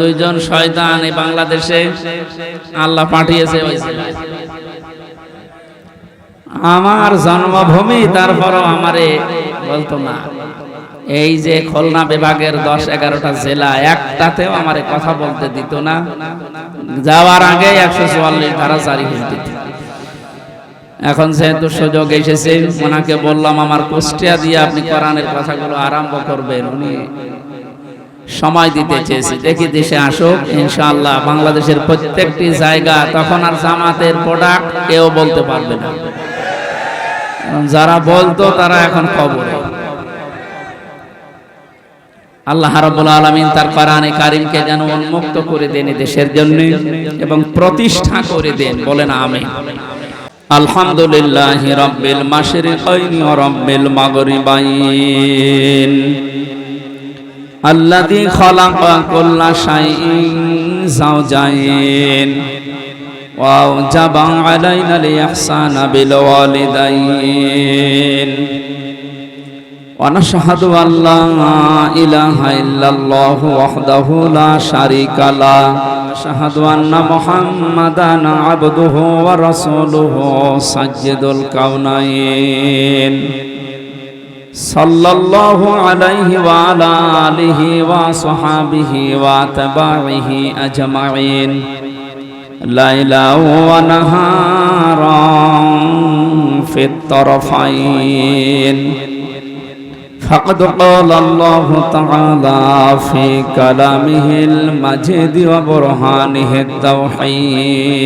দুইজন শয়তান এই বাংলাদেশে আল্লাহ পাঠিয়েছে আমার জন্মভূমি, তারপরও আমারে বলতো না। এই যে খুলনা বিভাগের দশ এগারোটা জেলা, একটাতেও আমারে কথা বলতে দিত না। যাওয়ার আগে একশো চুয়াল্লিশ ধারা জারি হয়ে দিত এখন যেহেতু সুযোগ এসেছে, ওনাকে বললাম, আমার কুষ্টিয়া দিয়ে আপনি কোরআনের কথাগুলো আরম্ভ করবেন। উনি সময় দিতে চেয়েছি। দেখি দেশে আসুক ইনশাআল্লাহ বাংলাদেশের প্রত্যেকটি জায়গা তখন আর জামাতের প্রোডাক্ট কেউ বলতে পারবে না। যারা বলতো তারা এখন খবরে। আল্লাহ রাব্বুল আলামিন তার কোরআনে কারিমকে যেন উন্মুক্ত করে দেন দেশের জন্য এবং প্রতিষ্ঠা করে দেন বলেন আমিন। আলহামদুলিল্লাহ রাব্বিল মাশরিকাইন ওয়া রাব্বিল মাগরিবাইন। আল্লাদি খলাকা কুল্লা শাইইন জাওজাইন ওয়াও জাবা আলাইনা লিহসানা বিল ওয়ালিদাইন ونشهد أن لا إله إلا الله وحده لا شريك له أشهد أن محمدا عبده ورسوله سجد الكونين صلى الله عليه وعلى آله وصحابه واتباعه أجمعين ليلا ونهارا في الطرفين فقد قال الله تعالى في كلامه المجيد وبرهانه التوحيد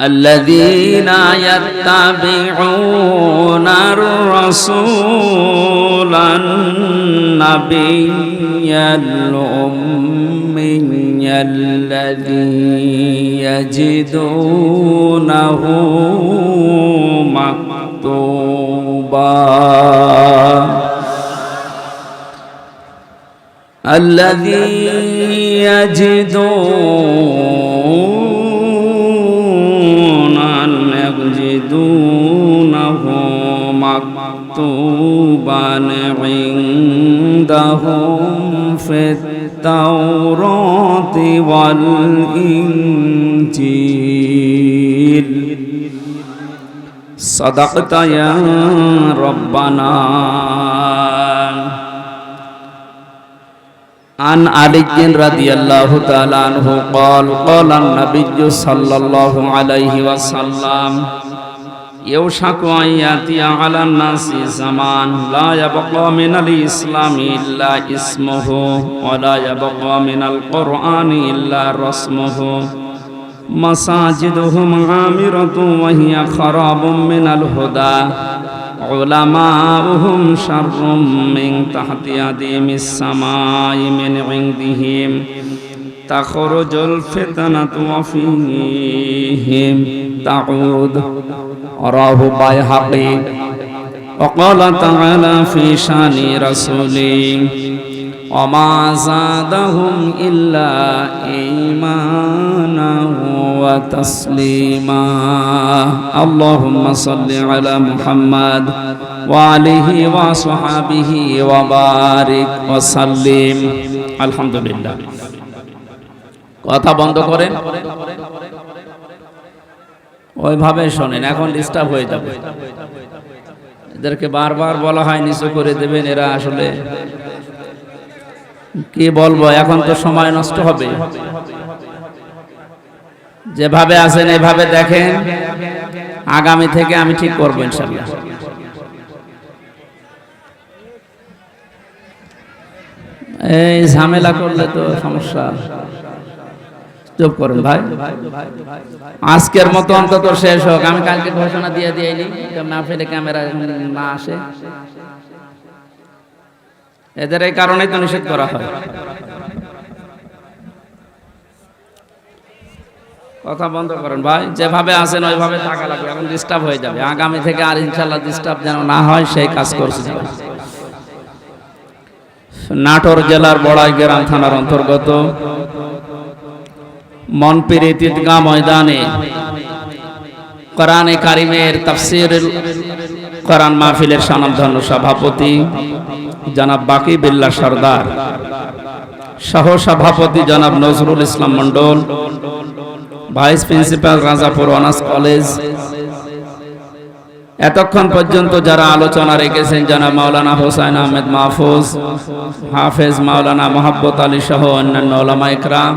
الذين يتبعون الرسول النبي الأمي الذي يجدونه مكتوبا. الذي يجدون مكتوبا عندهم في التوراة والإنجيل صدقت يا ربنا عن علي رضي الله تعالى عنه قال قال النبي صلى الله عليه وسلم يوشك أن يأتي على الناس زمان لا يبقى من الإسلام إلا اسمه ولا يبقى من القرآن إلا رسمه مساجدهم عامرة وهي خراب من الهدى علماؤهم شر من تحت أديم السماء من عندهم تخرج الفتنة وفيهم تعود راه بيهقي وقال تعالى في شان رسوله وما زادهم إلا إيمانا وتسليما اللهم صل على محمد وعليه وصحبه وبارك وسلم الحمد لله কথা বন্ধ করেন ওইভাবে শোনেন, এখন ডিস্টার্ব হয়ে যাবে। এদেরকে বারবার বলা হয়, নিচু করে দেবেন এরা আসলে। কি বলব, এখন তো সময় নষ্ট হবে। যেভাবে আছেন, এভাবে দেখেন। আগামী থেকে আমি ঠিক করব ইনশাল্লাহ এই ঝামেলা করলে তো সমস্যা। চুপ করুন ভাই। আজকের মতো অন্তত শেষ হোক। আমি কালকে ঘোষণা দিয়ে দিইনি। মাহফিলে ক্যামেরা না আসে। এদের এই কারণেই তো নিষেধ করা হয়। কথা বন্ধ করেন ভাই। যেভাবে আছেন, ওইভাবে থাকা লাগবে। এখন ডিস্টার্ব হয়ে যাবে। আগামী থেকে আর ইনশাল্লাহ ডিস্টার্ব যেন না হয়, সেই কাজ করছি। নাটোর জেলার বড়াই গ্রাম থানার অন্তর্গত মনপির ঈদগাহ ময়দানে। কোরআনে কারিমের তাফসির, কোরআন মাহফিলের সনামধন্য সভাপতি জনাব বাকি বিল্লা সর্দার, সহ সভাপতি জনাব Nazrul Islam Mondal vice principal Rajapur honours college. এতক্ষণ পর্যন্ত যারা আলোচনা রেখেছেন জনাব মাওলানা হোসাইন আহমেদ মাহফুজ, হাফেজ মাওলানা মোহাব্বত আলী সহ অন্যান্য ওলামা ইকরাম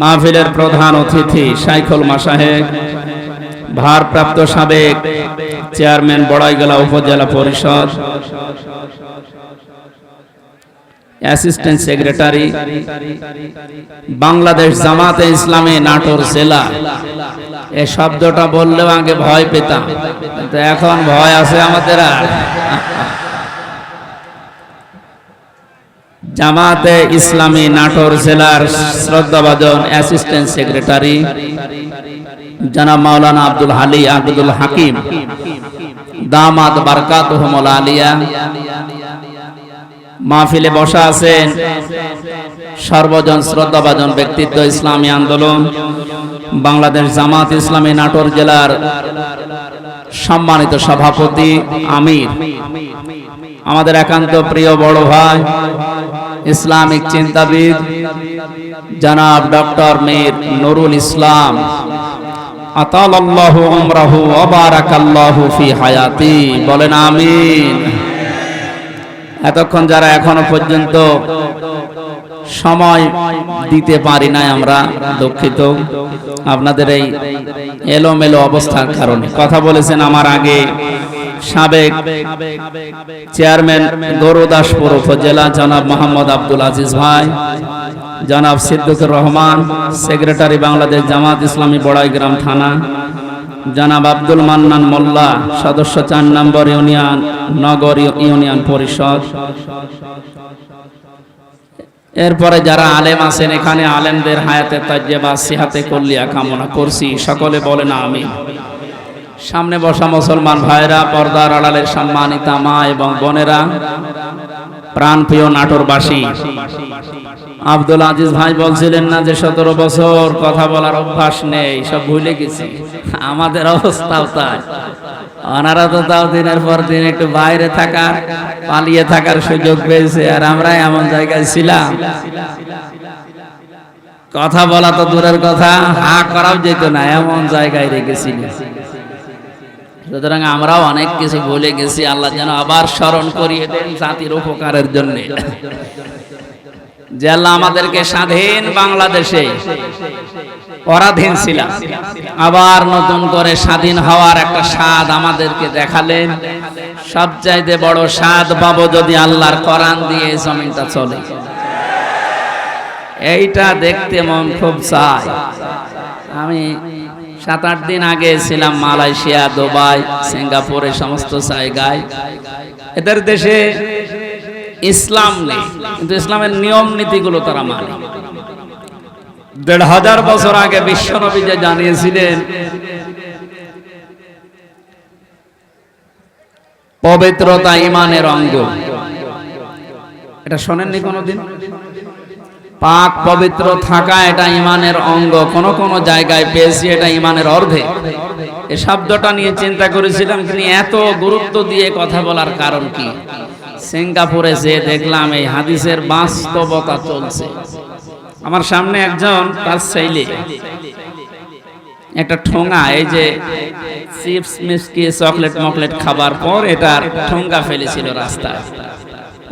মাহফিলের প্রধান অতিথি সাইখুল মাসাহেব, ভারপ্রাপ্ত সাবেক চেয়ারম্যান বড়াইগলা উপজেলা পরিষদ, অ্যাসিস্ট্যান্ট সেক্রেটারি, বাংলাদেশ জামাতে ইসলামী নাটোর জেলা। এ শব্দটা বললেও আগে ভয় পেতাম, কিন্তু এখন ভয় আছে আমাদের আর। জামাতে ইসলামী নাটোর জেলার শ্রদ্ধাভাজন অ্যাসিস্ট্যান্ট সেক্রেটারি জনাব মাওলানা আব্দুল হালি আব্দুল হাকিম দামাদ বারকাত আলিয়া, মাহফিলে বসা আছেন সর্বজন শ্রদ্ধাভাজন ব্যক্তিত্ব ইসলামী আন্দোলন, বাংলাদেশ জামাত ইসলামী নাটোর জেলার সম্মানিত সভাপতি আমির। আমাদের একান্ত প্রিয় বড় ভাই ইসলামিক চিন্তাবিদ জনাব ডক্টর মীর নুরুল ইসলাম। আতালাল্লাহু উমরাহু ওয়া বারাকাল্লাহু ফি হায়াতি। বলেন আমিন। এতক্ষণ যারা এখনও পর্যন্ত সময় দিতে পারি নাই আমরা, দুঃখিত। আপনাদের এই এলোমেলো অবস্থার কারণে। কথা বলেছেন আমার আগে। সাবেক চেয়ারম্যান গৌরদাসপুর উপজেলা জনাব মোহাম্মদ আব্দুল আজিজ ভাই, জনাব সিদ্দুকুর রহমান, সেক্রেটারি বাংলাদেশ জামাত ইসলামী বড়াইগ্রাম থানা, জনাব আব্দুল মান্নান মোল্লা, সদস্য চার নম্বর ইউনিয়ন, নগর ইউনিয়ন পরিষদ। এরপরে যারা আলেম আছেন, এখানে আলেমদের হায়াতে তাজ্জেবা, সিহাতে কল্লিয়া কামনা করছি। সকলে বলেন আমি সামনে বসা মুসলমান ভাইরা, পর্দার আড়ালের সম্মানিতা মা এবং বোনেরা, প্রাণপ্রিয় নাটোরবাসী। আব্দুল আজিজ ভাই বলছিলেন না যে সতেরো বছর কথা বলার অভ্যাস নেই, সব ভুলে গেছি। আমাদের অবস্থাও তাই। ওনারা তো তাও দিনের পর দিন একটু বাইরে থাকার, পালিয়ে থাকার সুযোগ পেয়েছে আর আমরা এমন জায়গায় ছিলাম। কথা বলা তো দূরের কথা, হা করাও যেত না, এমন জায়গায় রেখেছিলাম সুতরাং আমরাও অনেক কিছু ভুলে গেছি। আল্লাহ যেন আবার স্মরণ করিয়ে দেন জাতির উপকারের জন্য। যে আল্লাহ আমাদেরকে স্বাধীন বাংলাদেশে পরাধীন ছিলাম, আবার নতুন করে স্বাধীন হওয়ার একটা স্বাদ আমাদেরকে দেখালেন। সবচাইতে বড় স্বাদ পাবো যদি আল্লাহর কোরআন দিয়ে জমিনটা চলে। এইটা দেখতে মন খুব চায়। আমি সাত আট দিন আগে ছিলাম মালয়েশিয়া, দুবাই সিঙ্গাপুরে সমস্ত জায়গায়। এদের দেশে ইসলাম নেই, কিন্তু ইসলামের নিয়ম নীতিগুলো তারা মানে। দেড় হাজার বছর আগে বিশ্বনবী যে জানিয়েছিলেন, পবিত্রতা ইমানের অঙ্গ। এটা শোনেননি কোনোদিন? পাক পবিত্র থাকা এটা ইমানের অঙ্গ। কোন কোন জায়গায় পেয়েছি এটা ইমানের অর্ধে। এ শব্দটা নিয়ে চিন্তা করেছিলাম তিনি এত গুরুত্ব দিয়ে কথা বলার কারণ কি? সিঙ্গাপুরে যে দেখলাম এই হাদিসের বাস্তবতা চলছে। আমার সামনে একজন তার ছেলে, একটা ঠোঙা, এই যে চিপস মিষ্টি চকলেট মকলেট খাবার পর এটার ঠোঙ্গা ফেলেছিল রাস্তায়।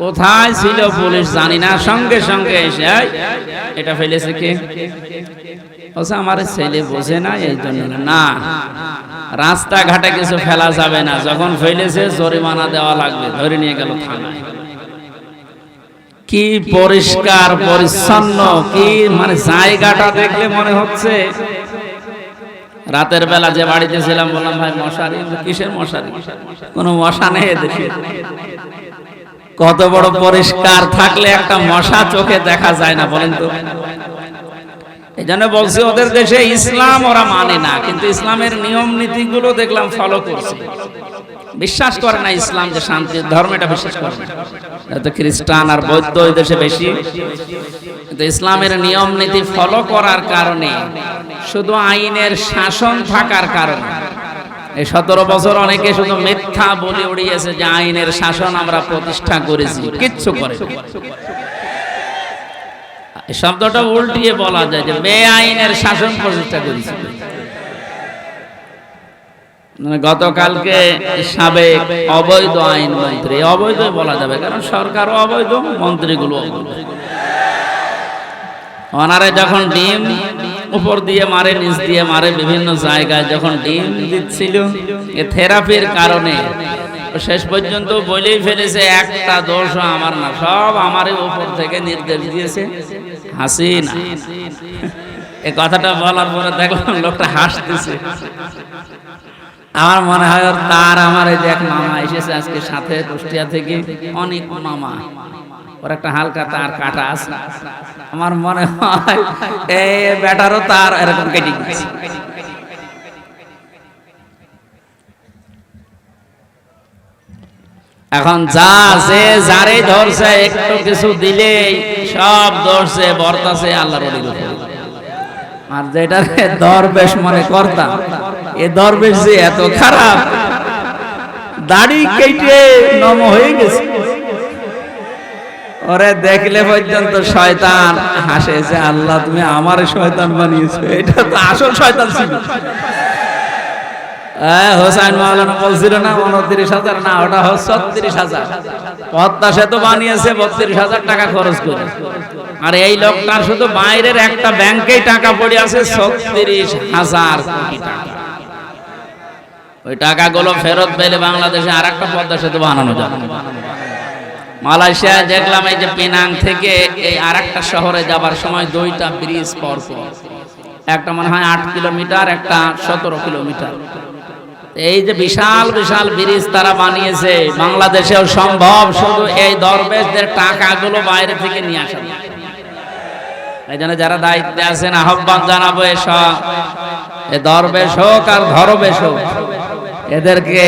কোথায় ছিল পুলিশ জানি না। সঙ্গে সঙ্গে এসে এটা ফেলেছে কে? বলছে আমার ছেলে বোঝে না এই জন্য। না, রাস্তাঘাটে কিছু ফেলা যাবে না। যখন ফেলেছে জরিমানা দেওয়া লাগবে, ধরে নিয়ে গেল থানায়। কি পরিষ্কার, পরিচ্ছন্ন, কি মানে জায়গাটা দেখলে মনে হচ্ছে। রাতের বেলা যে বাড়িতে ছিলাম, বললাম, ভাই, মশারি, কিসের মশারি? কোনো মশা নেই দেশে কত বড় পরিষ্কার থাকলে একটা মশা চোখে দেখা যায় না, বলেন তো। এই জন্য বলছি, ওদের দেশে ইসলাম ওরা মানে না, কিন্তু ইসলামের নিয়ম নীতিগুলো দেখলাম ফলো করছে। বিশ্বাস করে না ইসলাম যে শান্তি ধর্ম এটা বিশ্বাস করে না। খ্রিস্টান আর বৌদ্ধ ওই দেশে বেশি। কিন্তু ইসলামের নিয়ম নীতি ফলো করার কারণে, শুধু আইনের শাসন থাকার কারণে এই সতেরো বছর অনেকে শুধু মিথ্যা বলে উড়িয়েছে যে আইনের শাসন আমরা প্রতিষ্ঠা করেছি। কিচ্ছু করে শব্দটা উল্টিয়ে বলা যায় যে বেআইনের শাসন প্রতিষ্ঠা করেছি। মানে গতকালকে সাবেক অবৈধ আইন মন্ত্রী অবৈধ বলা যাবে, কারণ সরকার অবৈধ, মন্ত্রীগুলো অবৈধ। ওনারে যখন ডিম উপর দিয়ে মারে, নিচ দিয়ে মারে বিভিন্ন জায়গায় যখন ডিম দিচ্ছিল থেরাপির কারণে। শেষ পর্যন্ত বলেই ফেলেছে, একটা দোষ আমার না, সব আমারই উপর থেকে নির্দেশ দিয়েছে। হাসিনা এ কথাটা বলার পরে দেখলাম লোকটা হাসতেছে। আমার মনে হয় তার আমার এই যে এক মামা এসেছে আজকে সাথে কুষ্টিয়া থেকে, অনেক মামা। ওর একটা হালকা তার কাটা আছে। আমার মনে হয় এই ব্যাটারও তার এরকম কেটে গেছে। এখন যা যে যারে ধরছে, একটু কিছু দিলেই সব ধরছে বর্তাছে আল্লাহর অলির আর যেটা দরবেশ মনে করতাম, এ দরবেশ যে এত খারাপ, দাড়ি কেটে নম হয়ে গেছে। ওরে দেখলে পর্যন্ত শয়তান হাসে যে আল্লাহ, তুমি আমার শয়তান বানিয়েছো। এটা তো আসল শয়তান ছিল। হোসাইন মাওলানা বলছিল না, উনত্রিশ হাজার না, ওটা ছত্রিশ হাজার। পদ্মা সেতু বানিয়েছে, বত্রিশ হাজার টাকা খরচ করে। আর এই লোকটার শুধু বাইরের একটা ব্যাংকেই টাকা পড়ে আছে, ছত্রিশ হাজার টাকা। ওই টাকাগুলো ফেরত পেলে বাংলাদেশে আর একটা পদ্মা সেতু বানানো যাবে। মালয়েশিয়া দেখলাম এই যে পেনাং থেকে এই আর শহরে যাবার সময় দুইটা ব্রিজ পর পর একটা মনে হয় আট কিলোমিটার, একটা সতেরো কিলোমিটার। এই যে বিশাল বিশাল ব্রিজ তারা বানিয়েছে, বাংলাদেশেও সম্ভব শুধু এই দরবেশদের টাকাগুলো বাইরে থেকে নিয়ে আসা। এই জন্য যারা দায়িত্বে আছেন, আহ্বান জানাব এসব। এ দরবেশ হোক আর ধরবেশ হোক। এদেরকে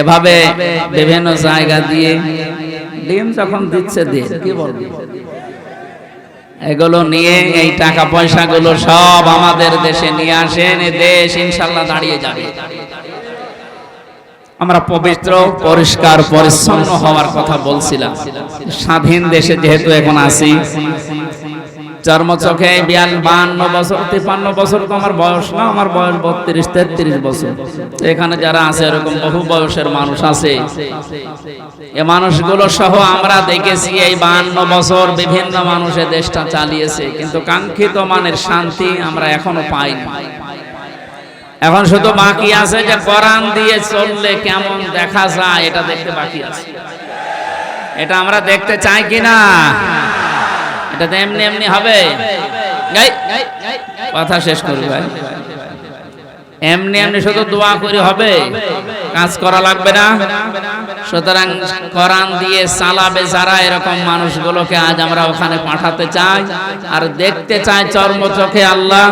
এভাবে বিভিন্ন জায়গা দিয়ে ডিম যখন দিচ্ছে দিয়ে, কি বলব? এগুলো নিয়ে এই টাকা পয়সাগুলো সব আমাদের দেশে নিয়ে আসেন দেশ ইনশাল্লাহ দাঁড়িয়ে যাবে। আমরা পবিত্র, পরিষ্কার, পরিচ্ছন্ন হওয়ার কথা বলছিলাম। স্বাধীন দেশে যেহেতু এখন আছি চর্ম চোখে বিয়াল বান্ন বছর, তিপ্পান্ন বছর তো আমার বয়স না, আমার বয়স বত্রিশ, তেত্রিশ বছর। এখানে যারা আছে, এরকম বহু বয়সের মানুষ আছে। এ মানুষগুলো সহ আমরা দেখেছি এই বান্ন বছর বিভিন্ন মানুষে দেশটা চালিয়েছে, কিন্তু কাঙ্ক্ষিত মানের শান্তি আমরা এখনও পাইনি। এখন শুধু বাকি আছে যে কোরআন দিয়ে চললে কেমন দেখা যায়, এটা দেখতে বাকি আছে। এটা আমরা দেখতে চাই কিনা? এটা তো এমনি এমনি হবে। কথা শেষ করি ভাই এমনি এমনি শুধু দোয়া করে হবে। কাজ করা লাগবে না। সুতরাং কোরআন দিয়ে চালাবে যারা এরকম মানুষগুলোকে আজ আমরা ওখানে পাঠাতে চাই। আর দেখতে চাই চর্ম চোখে আল্লাহ।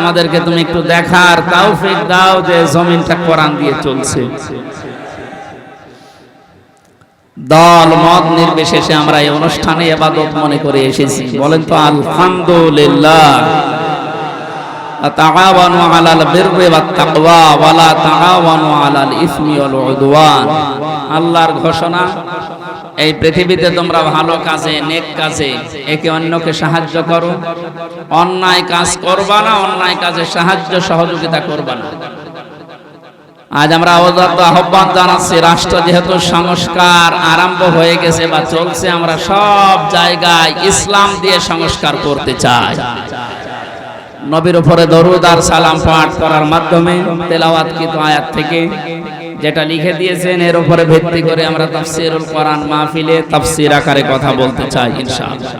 আমাদেরকে তুমি একটু দেখার তৌফিক দাও যে জমিনটা কোরআন দিয়ে চলছে। দল, মত নির্বিশেষে আমরা এই অনুষ্ঠানে এবাদত মনে করে এসেছি। বলেন তো, আলহামদুলিল্লাহ। তাআওয়ানু আলাল বিররি ওয়াত তাকওয়া ওয়ালা তাআওয়ানু আলাল ইসমি ওয়াল উদওয়ান। আল্লাহর ঘোষণা, এই পৃথিবীতে তোমরা ভালো কাজে, নেক কাজে, একে অন্যকে সাহায্য করো। অন্যায় কাজ করবা না, অন্যায় কাজে সাহায্য সহযোগিতা করবা না। আজ আমরা অবদত্ত আহ্বান জানাচ্ছি, রাষ্ট্র যেহেতু সংস্কার আরম্ভ হয়ে গেছে বা চলছে, আমরা সব জায়গায় ইসলাম দিয়ে সংস্কার করতে চাই। নবীর উপরে দরুদ আর সালাম পাঠ করার মাধ্যমে তেলাওয়াত কিত আয়াত থেকে? যেটা লিখে দিয়েছেন, এর উপরে ভিত্তি করে আমরা তাফসিরুল কোরআন মাহফিলে তাফসির আকারে কথা বলতে চাই, ইনশাআল্লাহ।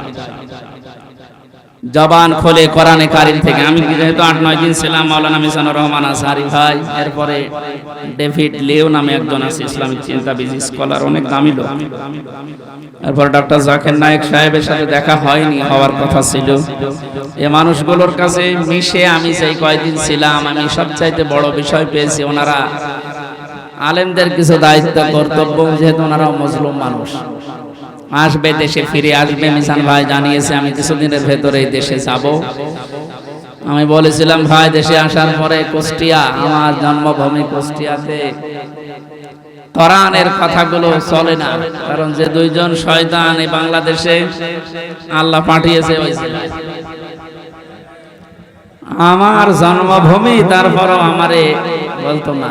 জবান খোলে কোরআনে কারিম থেকে। আমি যেহেতু আট, নয় দিন ছিলাম, মাওলানা মিজানুর রহমান আসারি ভাই, এরপরে ডেভিড লিও নামে একজন আছে, ইসলামিক চিন্তাবিদ স্কলার, অনেক দামি লোক। এরপর ডক্টর জাকির নায়েক সাহেবের সাথে দেখা হয়নি, হওয়ার কথা ছিল। এ মানুষগুলোর কাছে মিশে আমি যেই কয়েকদিন ছিলাম, আমি সবচাইতে বড় বিষয় পেয়েছি ওনারা আলেমদের কিছু দায়িত্ব, কর্তব্য, যেহেতু ওনারা মজলুম মানুষ। আসবে, দেশে ফিরে আসবে, মিশান ভাই জানিয়েছে, আমি কিছুদিনের ভেতরে দেশে যাব। আমি বলেছিলাম, ভাই, দেশে আসার পরে কুষ্টিয়া, আমার জন্মভূমি কুষ্টিয়াতে। কোরআনের কথাগুলো চলে না, কারণ যে দুইজন শয়তান এই বাংলাদেশে আল্লাহ পাঠিয়েছে আমার জন্মভূমি, তারপরও আমারে বলতো না।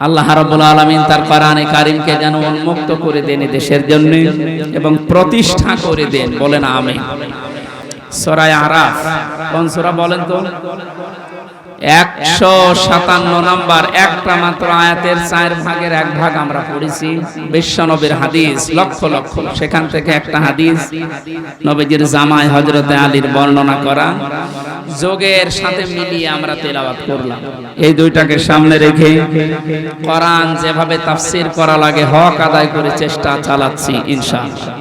আল্লাহ রাব্বুল আলামিন তার কোরআনে কারিমকে যেন উন্মুক্ত করে দেন দেশের জন্য এবং প্রতিষ্ঠা করে দেন। বলেন আমিন। সূরা আরাফ, কোন সূরা বলেন তো? একশো সাতান্ন নাম্বার, একটা মাত্র আয়াতের চার ভাগের এক ভাগ আমরা পড়েছি। বিশ্বনবীর হাদিস, লক্ষ লক্ষ। সেখান থেকে একটা হাদিস, নবীজির জামাই হজরতে আলীর বর্ণনা করা। যোগের সাথে মিলিয়ে আমরা তেলাওয়াত করলাম। এই দুইটাকে সামনে রেখে কোরআন যেভাবে তাফসির করা লাগে হক আদায় করে চেষ্টা চালাচ্ছি ইনশাআল্লাহ।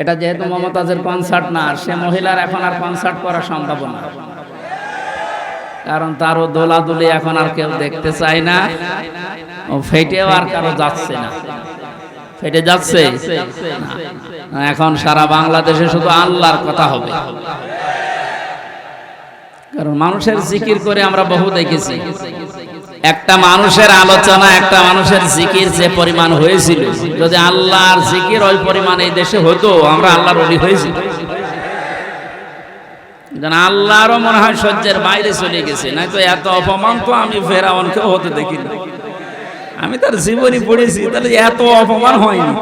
এটা যেহেতু মমতাজের কনসার্ট না সে মহিলার এখন আর কনসার্ট করা সম্ভব না। কারণ তারও দোলাদুলি এখন আর কেউ দেখতে চায় না ও ফেটেও আর কারও যাচ্ছে না। ফেটে যাচ্ছে এখন সারা বাংলাদেশে শুধু আল্লাহর কথা হবে। কারণ মানুষের জিকির করে আমরা বহু দেখেছি। একটা মানুষের আলোচনা একটা মানুষের জিকির যে পরিমাণ হয়েছিল। যদি আল্লাহর জিকির ওই পরিমাণ এই দেশে হতো আমরা আল্লাহর অলি হয়েছিল যেন আল্লাহরও মনে হয় সহ্যের বাইরে চলে গেছে। নাই তো এত অপমান তো আমি ফেরাউনকেও হতে দেখি না আমি তার জীবনী পড়েছি, তাহলে এত অপমান হয়নি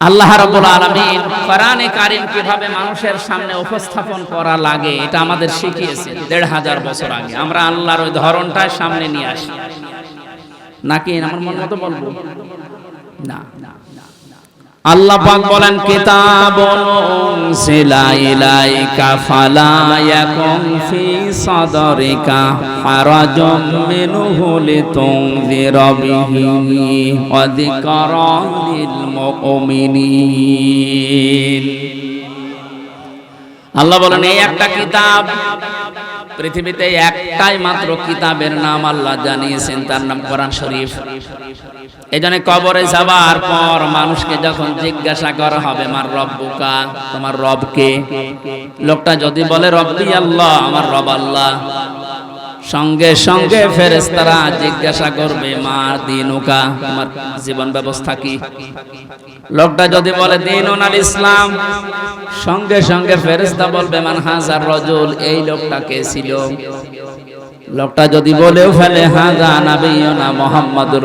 আল্লাহ রাব্বুল আলামিন কোরআনে কারীম কীভাবে মানুষের সামনে উপস্থাপন করা লাগে, এটা আমাদের শিখিয়েছে দেড় হাজার বছর আগে। আমরা আল্লাহর ওই ধরনটা সামনে নিয়ে আসি। নাকি? আমার মন মতো বলব? না। আল্লাহ পাক বলেন কিতাবুন উনসিলা ইলাইকা ফালা ইয়াকুন ফি সাদরিকা হারাজুম মিনহু লিতুনযিরা বিহি ওয়া যিকরা লিল মুমিনিন. আল্লাহ বলেন এই একটা কিতাব পৃথিবীতে একটাই মাত্র কিতাবের নাম আল্লাহ জানিয়েছেন, তার নাম কোরআন শরীফ। এই জন্য কবরে যাবার পর মানুষকে যখন জিজ্ঞাসা করা হবে আমার রব বোকা তোমার রবকে লোকটা যদি বলে, রব্বি আল্লাহ, আমার রব আল্লাহ। সঙ্গে সঙ্গে ফেরেস্তারা জিজ্ঞাসা করবে, মা দিনুকা, তোমার জীবন ব্যবস্থা কি? লোকটা যদি বলে দিন ওনার ইসলাম। সঙ্গে সঙ্গে ফেরেশতা বলবে, মান হাজার রজুল, এই লোকটা কে ছিল? লোকটা যদি বলেও ফেলে হাজা নাবিয়না মোহাম্মদুর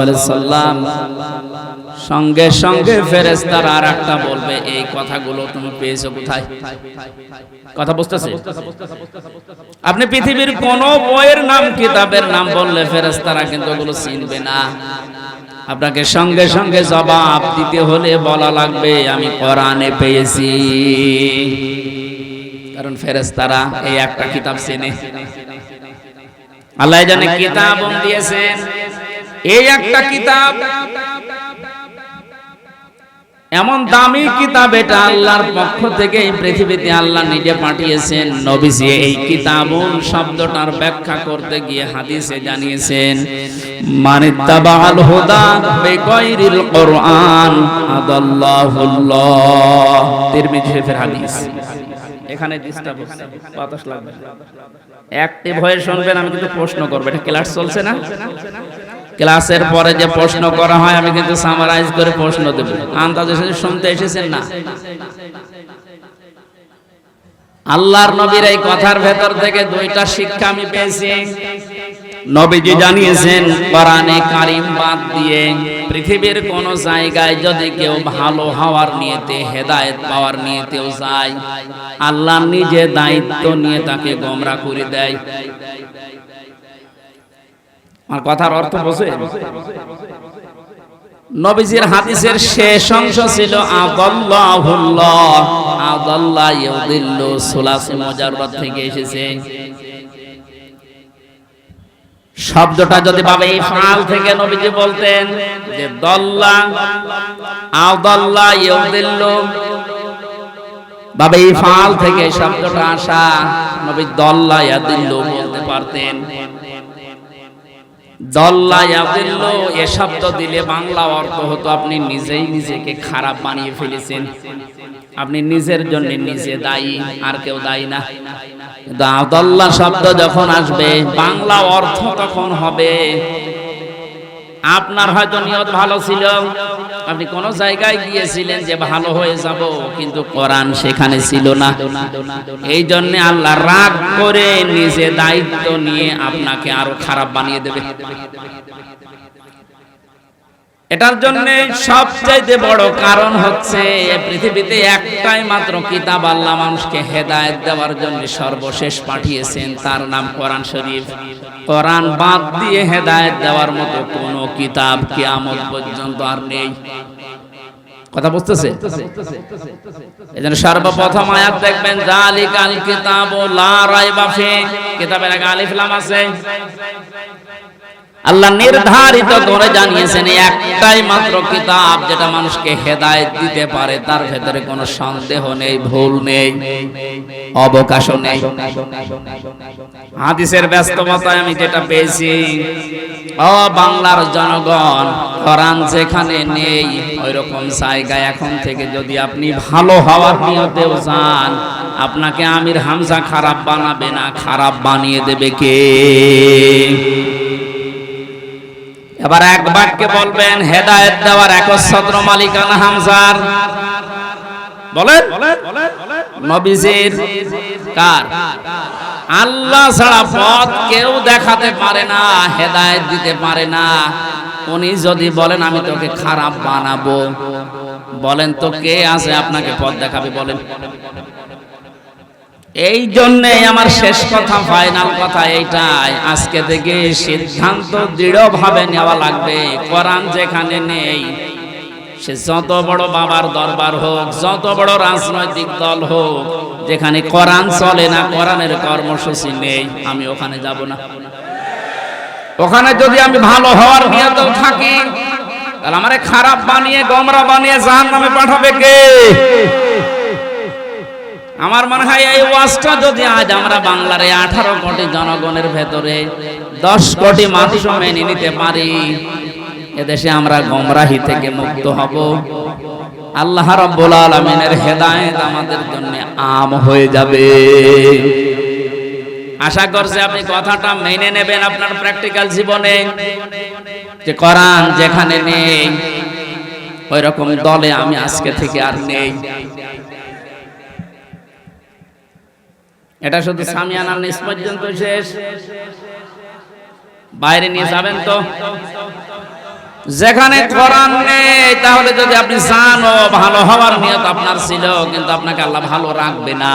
আলাইহি সাল্লাম। সঙ্গে সঙ্গে ফেরেশতারা আর একটা বলবে, এই কথাগুলো তুমি পেয়েছ কোথায়? কথা বুঝতেছে? আপনি পৃথিবীর কোন বইয়ের নাম কিতাবের নাম বললে ফেরেশতারা কিন্তু ওগুলো চিনবে না। আপনাকে সঙ্গে সঙ্গে জবাব দিতে হলে বলা লাগবে আমি কোরআনে পেয়েছি। কারণ ফেরেশতারা এই একটা কিতাব চেনে। আল্লাহ জানে কিতাব দিয়েছেন। এই একটা কিতাব এমন দামি কিতাব এটা আল্লাহর পক্ষ থেকে এই পৃথিবীতে আল্লাহ নিজে পাঠিয়েছেন। নবীজি এই কিতাবুল শব্দটার ব্যাখ্যা করতে গিয়ে হাদিসে জানিয়েছেন মানিত্তাবাল হুদা বিগাইরিল কোরআন আদাল্লাহুল্লাহ। তিরমিজি শরীফের হাদিস। এখানে ডিস্টার্ব বাতাস লাগবে। অ্যাক্টিভ হয়ে শুনবেন, আমি কিন্তু প্রশ্ন করব, এটা ক্লাস চলছে না? ক্লাসের পরে যে প্রশ্ন করা হয়, আমি কিন্তু সামারাইজ করে প্রশ্ন দেব। আন্দাজে শুনতে এসেছেন না? আল্লাহর নবীর এই কথার ভেতর থেকে দুইটা শিক্ষা আমি পেয়েছি। নবীজি জানিয়েছেন, কোরআনে কারিম বাদ দিয়ে পৃথিবীর কোন জায়গায় যদি কেউ ভালো হওয়ার নিয়েতে, হেদায়েত পাওয়ার নিয়েতেও যায়, আল্লাহ নিজে দায়িত্ব নিয়ে তাকে গোমরা করে দেয়। আমার কথার অর্থ বোঝে? নবীজির হাদিসের শেষ অংশ ছিল, আদাল্লাহুল্লাহ, আদাল্লাহ ইউদিল্লু সুলাস মুজাররদ থেকে এসেছে। শব্দটা যদি ভাবে ফাল থেকে নবীজি বলতেন যে, দল্লা, আদাল্লাহ ইউদিল্লু বাবা এই ফাল থেকে শব্দটা আসা, নবী দল্লা ইয়াদিল্লু বলতে পারতেন। ইয়াদিল্লু এ শব্দ দিলে বাংলা অর্থ হতো আপনি নিজেই নিজেকে খারাপ বানিয়ে ফেলেছেন। আপনি নিজের জন্য নিজে দায়ী আর কেউ দায়ী না। কিন্তু আদল্লা শব্দ যখন আসবে বাংলা অর্থ তখন হবে। আপনার হয়তো নিয়ত ভালো ছিল। আপনি কোন জায়গায় গিয়েছিলেন যে ভালো হয়ে যাব, কিন্তু কোরআন সেখানে ছিল না। এই জন্য আল্লাহ রাগ করে নিজে দায়িত্ব নিয়ে আপনাকে আরও খারাপ বানিয়ে দেবে। এটার জন্য সবচাইতে বড় কারণ হচ্ছে পৃথিবীতে একটাই মাত্র কিতাব আল্লাহ মানুষকে হেদায়েত দেওয়ার জন্য সর্বশেষ পাঠিয়েছেন। তার নাম কোরআন শরীফ। কোরআন বাদ দিয়ে হেদায়েত দেওয়ার মতো কোনো কিতাব কিয়ামত পর্যন্ত আর নেই। কথা বুঝতেছে? এজন্য সর্বপ্রথম আয়াত দেখবেন জালিকাল কিতাবু লা রাইবা ফি। কিতাবের আগে আলিফ লাম আছে। আল্লাহ নির্ধারিত করে জানিয়েছেন একটাই মাত্র কিতাব যেটা মানুষকে হেদায়েত দিতে পারে তার ভেতরে কোনো সন্দেহ নেই ভুল নেই অবকাশও নেই। হাদিসের ব্যস্ততায় আমি যেটা পেয়েছি ও বাংলার জনগণ কোরআন যেখানে নেই ওই রকম জায়গায় এখন থেকে যদি আপনি ভালো হওয়ার নিয়তেও যান আপনাকে আমির হামজা খারাপ বানাবে না খারাপ বানিয়ে দেবে কে? এবার এক বাক্যে বলবেন, হেদায়েত দেওয়ার একচ্ছত্র মালিকানা হামজার। বলেন? নবীজির কার? আল্লাহ ছাড়া পথ কেউ দেখাতে পারে না, হেদায়েত দিতে পারে না। উনি যদি বলেন, আমি তোকে খারাপ বানাবো। বলেন তো কে আছে আপনাকে পথ দেখাবে, বলেন। এই জন্যে আমার শেষ কথা ফাইনাল কথা এইটাই। আজকে থেকে সিদ্ধান্ত দৃঢ়ভাবে নেওয়া লাগবে। কোরআন যেখানে নেই, সে যত বড় বাবার দরবার হোক, যত বড় রাজনৈতিক দল হোক, যেখানে কোরআন চলে না, কোরআনের কর্মসূচি নেই, আমি ওখানে যাব না। ওখানে যদি আমি ভালো হওয়ার নিয়ত থাকি, তাহলে আমারে খারাপ বানিয়ে, গমরা বানিয়ে জাহান নামে পাঠাবে কে? আমার মনে হয় এই ওয়াজটা যদি আজ আমরা বাংলার এই আঠারো কোটি জনগণের ভেতরে দশ কোটি মানুষ মেনে নিতে পারি, এদেশে আমরা গমরাহি থেকে মুক্ত হব। আল্লাহ রাব্বুল আলামিনের হেদায়েত আমাদের জন্য আম হয়ে যাবে। আশা করছি আপনি কথাটা মেনে নেবেন আপনার প্র্যাকটিক্যাল জীবনে। যে কোরআন যেখানে নেই ওই রকম দলে আমি আজকে থেকে আর নেই। এটা শুধু সামিয়ানার নিচ পর্যন্ত শেষ। বাইরে নিয়ে যাবেন তো। যেখানে কোরআন নেই, তাহলে যদি আপনি জানো, ভালো হওয়ার নিয়ত আপনার ছিল, কিন্তু আপনাকে আল্লাহ ভালো রাখবে না।